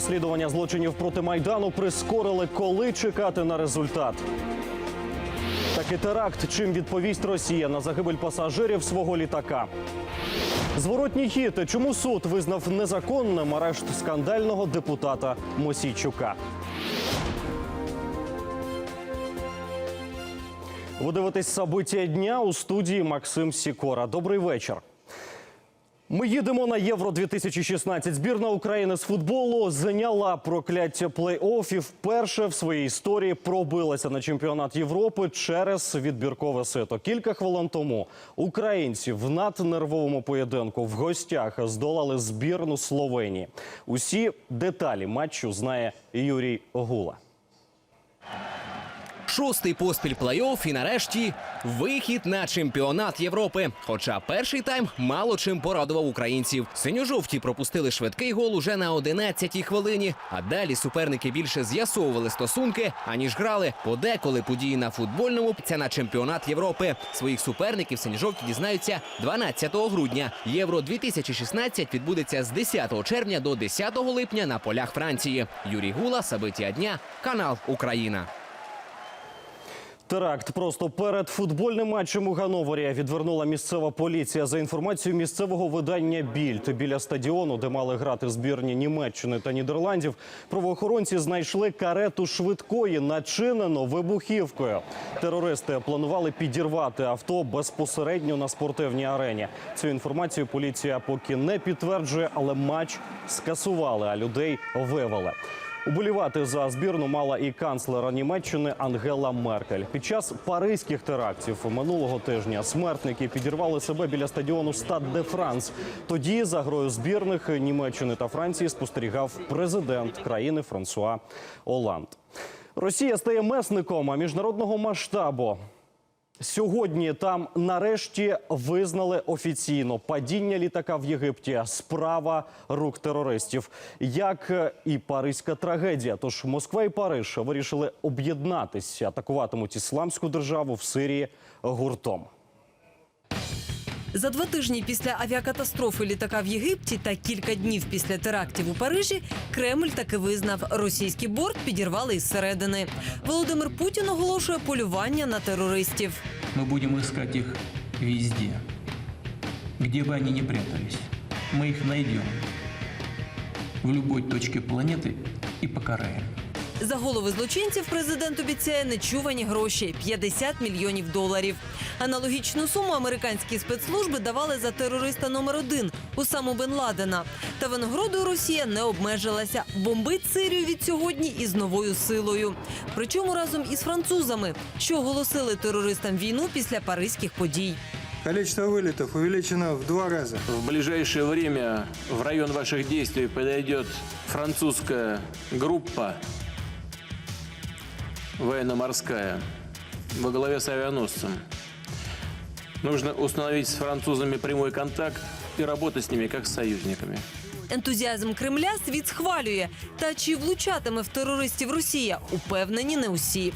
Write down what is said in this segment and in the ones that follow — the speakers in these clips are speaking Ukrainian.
розслідування злочинів проти майдану прискорили, коли чекати на результат. Такий теракт, чим відповість Росія на загибель пасажирів свого літака. Зворотній хід. Чому суд визнав незаконним арешт скандального депутата Мосійчука? Ви дивитесь собиття дня у студії Максим Сікора. Добрий вечір. Ми їдемо на Євро 2016. Збірна України з футболу зайняла прокляття плей-оффів. Вперше в своїй історії пробилася на чемпіонат Європи через відбіркове сито. Кілька хвилин тому українці в наднервовому поєдинку в гостях здолали збірну Словенії. Усі деталі матчу знає Юрій Гула. Шостий поспіль плей-офф і нарешті вихід на чемпіонат Європи. Хоча перший тайм мало чим порадував українців. Синьо-жовті пропустили швидкий гол уже на 11-й хвилині. А далі суперники більше з'ясовували стосунки, аніж грали. Подеколи події на футбольному це на чемпіонат Європи. Своїх суперників синьо-жовті дізнаються 12 грудня. Євро 2016 відбудеться з 10 червня до 10 липня на полях Франції. Юрій Гула, Сабиття дня, канал Україна. Теракт просто перед футбольним матчем у Гановері відвернула місцева поліція. За інформацією місцевого видання Більд біля стадіону, де мали грати збірні Німеччини та Нідерландів, правоохоронці знайшли карету швидкої, начинену вибухівкою. Терористи планували підірвати авто безпосередньо на спортивній арені. Цю інформацію поліція поки не підтверджує, але матч скасували, а людей вивели. Уболівати за збірну мала і канцлера Німеччини Ангела Меркель. Під час паризьких терактів минулого тижня смертники підірвали себе біля стадіону Стад де Франс. Тоді за грою збірних Німеччини та Франції спостерігав президент країни Франсуа Оланд. Росія стає месником міжнародного масштабу. Сьогодні там нарешті визнали офіційно падіння літака в Єгипті справа рук терористів, як е, і паризька трагедія. Тож Москва і Париж вирішили об'єднатися, атакуватимуть ісламську державу в Сирії гуртом. За два тижні після авіакатастрофи літака в Єгипті та кілька днів після терактів у Парижі Кремль таки визнав, російський борт підірвали із середини. Володимир Путін оголошує полювання на терористів. Мы будем искать их везде, где бы они ни прятались. Мы их найдем в любой точке планеты и покараем. За голови злочинців президент обіцяє нечувані гроші 50 мільйонів доларів. Аналогічну суму американські спецслужби давали за терориста номер один Усаму Бен Ладена. Та винагородою Росія не обмежилася. Бомбить Сирію від сьогодні із новою силою. Причому разом із французами, що оголосили терористам війну після паризьких подій. Количество вылетов увеличено в два раза. В ближайшее время в район ваших действий подойдет французская группа военно-морская во главе с авианосцем. Нужно установить с французами прямой контакт и работать с ними как с союзниками. Ентузіазм Кремля світ схвалює. Та чи влучатиме в терористів Росія? Упевнені не усі.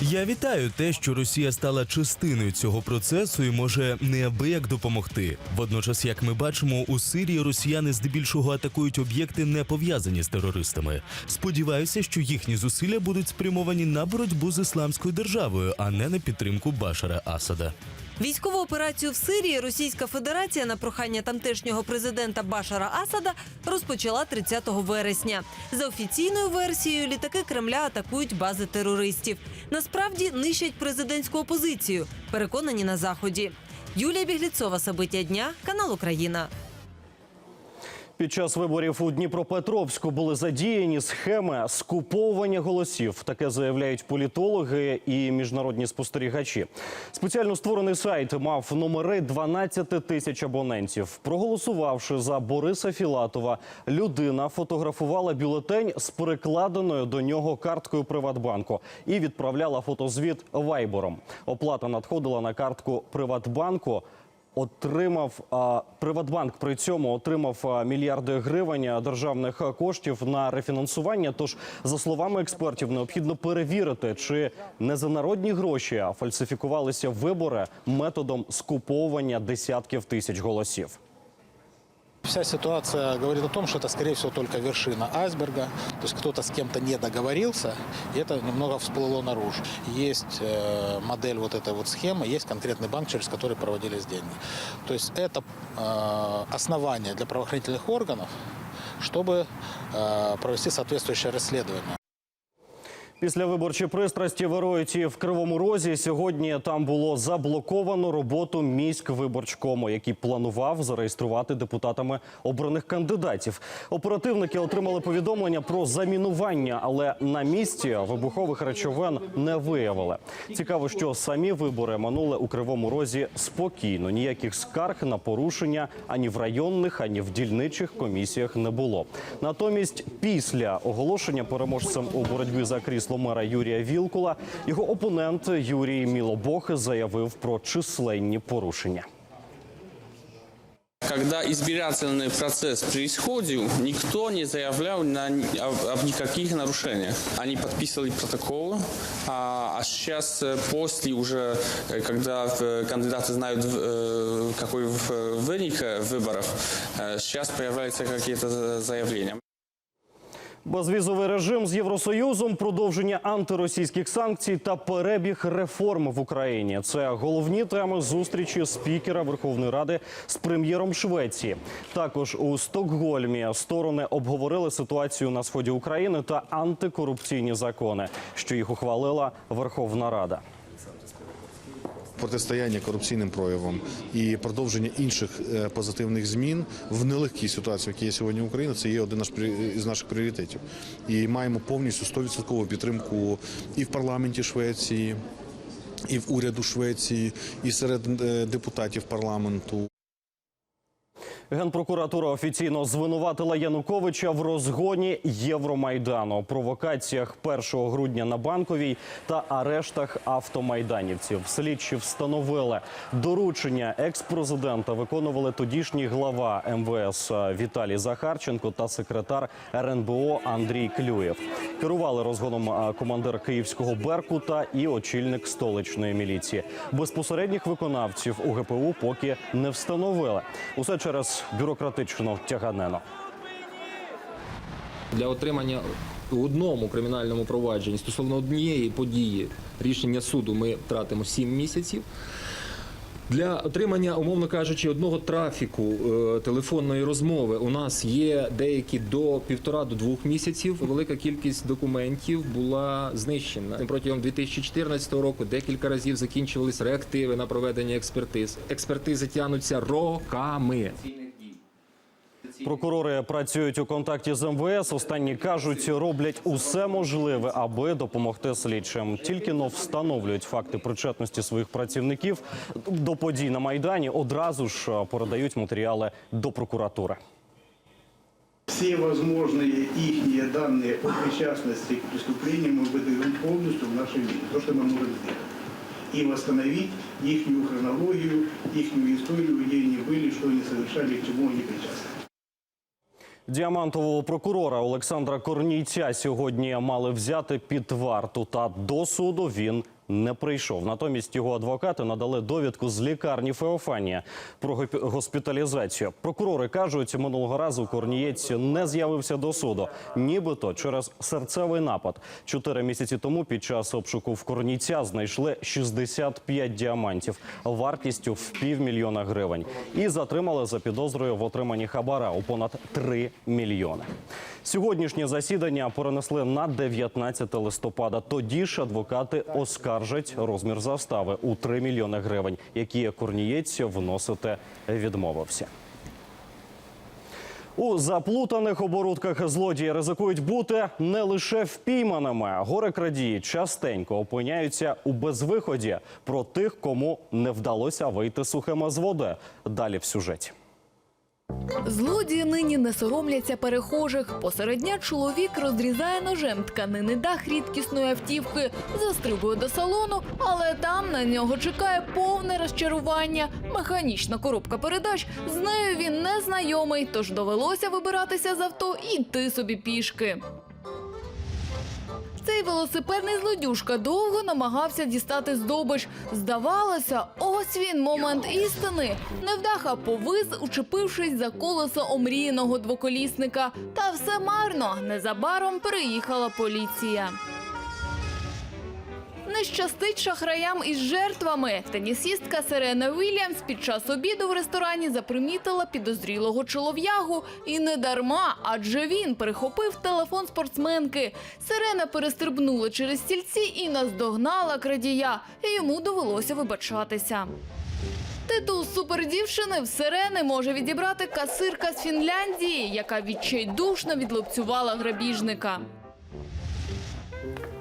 Я вітаю те, що Росія стала частиною цього процесу і може неабияк допомогти. Водночас, як ми бачимо, у Сирії росіяни здебільшого атакують об'єкти, не пов'язані з терористами. Сподіваюся, що їхні зусилля будуть спрямовані на боротьбу з ісламською державою, а не на підтримку Башара Асада. Військову операцію в Сирії Російська Федерація на прохання тамтешнього президента Башара Асада розпочала 30 вересня. За офіційною версією, літаки Кремля атакують бази терористів. Насправді нищать президентську опозицію. Переконані на заході. Юлія Бігліцова, Сабиття дня, канал Україна. Під час виборів у Дніпропетровську були задіяні схеми скуповування голосів. Таке заявляють політологи і міжнародні спостерігачі. Спеціально створений сайт мав номери 12 тисяч абонентів. Проголосувавши за Бориса Філатова, людина фотографувала бюлетень з перекладеною до нього карткою Приватбанку і відправляла фотозвіт вайбором. Оплата надходила на картку Приватбанку. Отримав Приватбанк при цьому отримав мільярди гривень державних коштів на рефінансування. Тож, за словами експертів, необхідно перевірити, чи не за народні гроші а фальсифікувалися вибори методом скуповування десятків тисяч голосів. Вся ситуация говорит о том, что это, скорее всего, только вершина айсберга. То есть кто-то с кем-то не договорился, и это немного всплыло наружу. Есть э, модель вот этой вот схемы, есть конкретный банк, через который проводились деньги. То есть это э, основание для правоохранительных органов, чтобы э, провести соответствующее расследование. Після виборчі пристрасті вирують і в Кривому Розі. Сьогодні там було заблоковано роботу міськвиборчкому, який планував зареєструвати депутатами обраних кандидатів. Оперативники отримали повідомлення про замінування, але на місці вибухових речовин не виявили. Цікаво, що самі вибори минули у Кривому Розі спокійно. Ніяких скарг на порушення ані в районних, ані в дільничих комісіях не було. Натомість, після оголошення переможцем у боротьбі за крісло мера Юрія Вілкула, його опонент Юрій Мілобох заявив про численні порушення. Когда избирательный процесс происходил, никто не заявлял на, об, об никаких нарушениях. Они подписывали протоколы, а, а сейчас, э, после уже, э, когда э, кандидаты знают, э, какой в- вынік э, выборов, э, сейчас появляются какие-то заявления. Безвізовий режим з Євросоюзом, продовження антиросійських санкцій та перебіг реформ в Україні. Це головні теми зустрічі спікера Верховної Ради з прем'єром Швеції. Також у Стокгольмі сторони обговорили ситуацію на сході України та антикорупційні закони, що їх ухвалила Верховна Рада. Протистояння корупційним проявам і продовження інших е, позитивних змін в нелегкій ситуації, яка є сьогодні Україна, це є один із наших пріоритетів. І маємо повністю 100% підтримку і в парламенті Швеції, і в уряду Швеції, і серед е, депутатів парламенту. Генпрокуратура офіційно звинуватила Януковича в розгоні Євромайдану, провокаціях 1 грудня на банковій та арештах автомайданівців. Слідчі встановили доручення екс-президента виконували тодішній глава МВС Віталій Захарченко та секретар РНБО Андрій Клюєв. Керували розгоном командир київського Беркута і очільник столичної міліції. Безпосередніх виконавців у ГПУ поки не встановили. Усе через бюрократичну тяганину. для отримання у одному кримінальному провадженні стосовно однієї події рішення суду ми втратимо 7 місяців. Для отримання, умовно кажучи, одного трафіку е, телефонної розмови у нас є деякі до півтора до двох місяців. Велика кількість документів була знищена протягом 2014 року. Декілька разів закінчувались реактиви на проведення експертиз. Експертизи тягнуться роками. Прокурори працюють у контакті з МВС. Останні кажуть, роблять усе можливе, аби допомогти слідчим. Тільки но встановлюють факти причетності своїх працівників до подій на майдані. Одразу ж е, передають матеріали до прокуратури. Все возможные их данные о причастности к преступлениям мы выдаем полностью в нашей мире. То, что мы можем сделать. И восстановить их хронологию, их историю, где они были, что они совершали, к чему они причастны. Діамантового прокурора Олександра Корнійця сьогодні мали взяти під варту. Та до суду він не прийшов. Натомість його адвокати надали довідку з лікарні Феофанія про госпіталізацію. Прокурори кажуть, минулого разу Корнієць не з'явився до суду, нібито через серцевий напад. Чотири місяці тому під час обшуку в Корнійця знайшли 65 діамантів вартістю в півмільйона гривень і затримали за підозрою в отриманні хабара у понад 3 мільйони. Сьогоднішнє засідання перенесли на 19 листопада. Тоді ж адвокати оскаржать розмір застави у 3 мільйони гривень, які Корнієць вносити відмовився. У заплутаних оборудках злодії ризикують бути не лише впійманими. Горе-крадії частенько опиняються у безвиході про тих, кому не вдалося вийти сухими з води. Далі в сюжеті. Злодії нині не соромляться перехожих. Посеред дня чоловік розрізає ножем тканини дах рідкісної автівки, застрибує до салону, але там на нього чекає повне розчарування. Механічна коробка передач. З нею він не знайомий, тож довелося вибиратися з авто і йти собі пішки. Цей велосипедний злодюжка довго намагався дістати здобич. Здавалося, ось він момент істини. Невдаха повис, учепившись за колесо омріяного двоколісника. Та все марно. Незабаром приїхала поліція. Не щастить шахраям із жертвами. Тенісістка Серена Вільямс під час обіду в ресторані запримітила підозрілого чолов'ягу. І не дарма, адже він перехопив телефон спортсменки. Сирена перестрибнула через стільці і наздогнала крадія. І йому довелося вибачатися. Титул супердівчини в сирени може відібрати касирка з Фінляндії, яка відчайдушно відлупцювала грабіжника.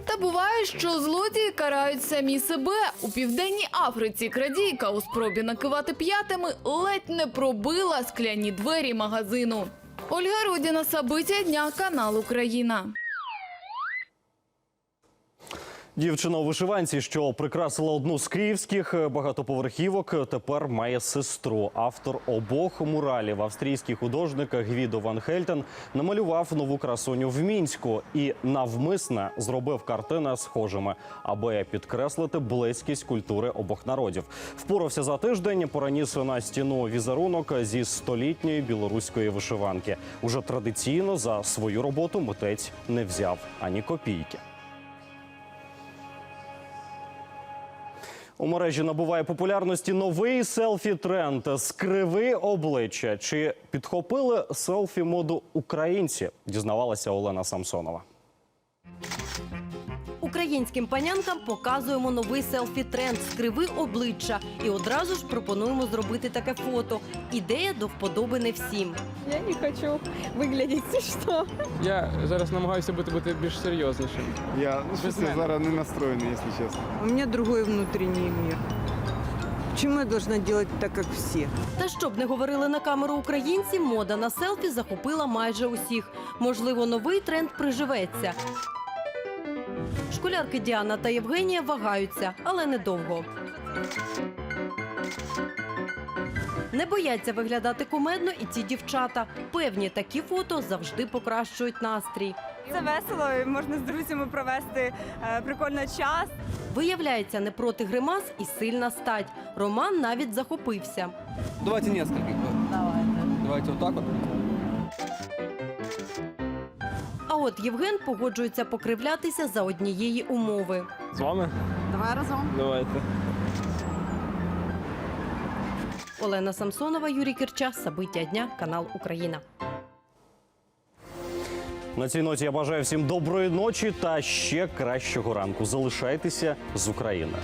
Та буває, що злодії карають самі себе. У південній Африці крадійка у спробі накивати п'ятами ледь не пробила скляні двері магазину. Ольга Рудіна, Сабиття дня, канал Україна. Дівчина у вишиванці, що прикрасила одну з київських багатоповерхівок, тепер має сестру. Автор обох муралів, австрійський художник Гвідо Ван Хельтен, намалював нову красуню в мінську і навмисне зробив картини схожими, аби підкреслити близькість культури обох народів. Впорався за тиждень, пораніс на стіну візерунок зі столітньої білоруської вишиванки. Уже традиційно за свою роботу митець не взяв ані копійки. У мережі набуває популярності новий селфі-тренд скриви обличчя. Чи підхопили селфі моду українці? Дізнавалася Олена Самсонова. Українським панянкам показуємо новий селфі-тренд скриви обличчя і одразу ж пропонуємо зробити таке фото. Ідея до вподоби не всім. Я не хочу выглядеть смешно. Я зараз намагаюся бути, бути більш серйознішим. Я честно, зараз не настроенный, если честно. У меня другой внутренний мир. Почему я должна делать так, как все? Та щоб не говорили на камеру українці, мода на селфі захопила майже усіх. Можливо, новий тренд приживеться. Школярки Діана та Євгенія вагаються, але недовго. Не бояться виглядати кумедно і ці дівчата. Певні такі фото завжди покращують настрій. Це весело, і можна з друзями провести е, прикольно час. Виявляється, не проти гримас і сильна стать. Роман навіть захопився. Давайте несколько. Давайте вот так вот. От Євген погоджується покривлятися за однієї умови. З вами? Давай разом. Давайте. Олена Самсонова, Юрій Кирча, Сабиття дня, канал Україна. На цій ноті я бажаю всім доброї ночі та ще кращого ранку. Залишайтеся з Україною.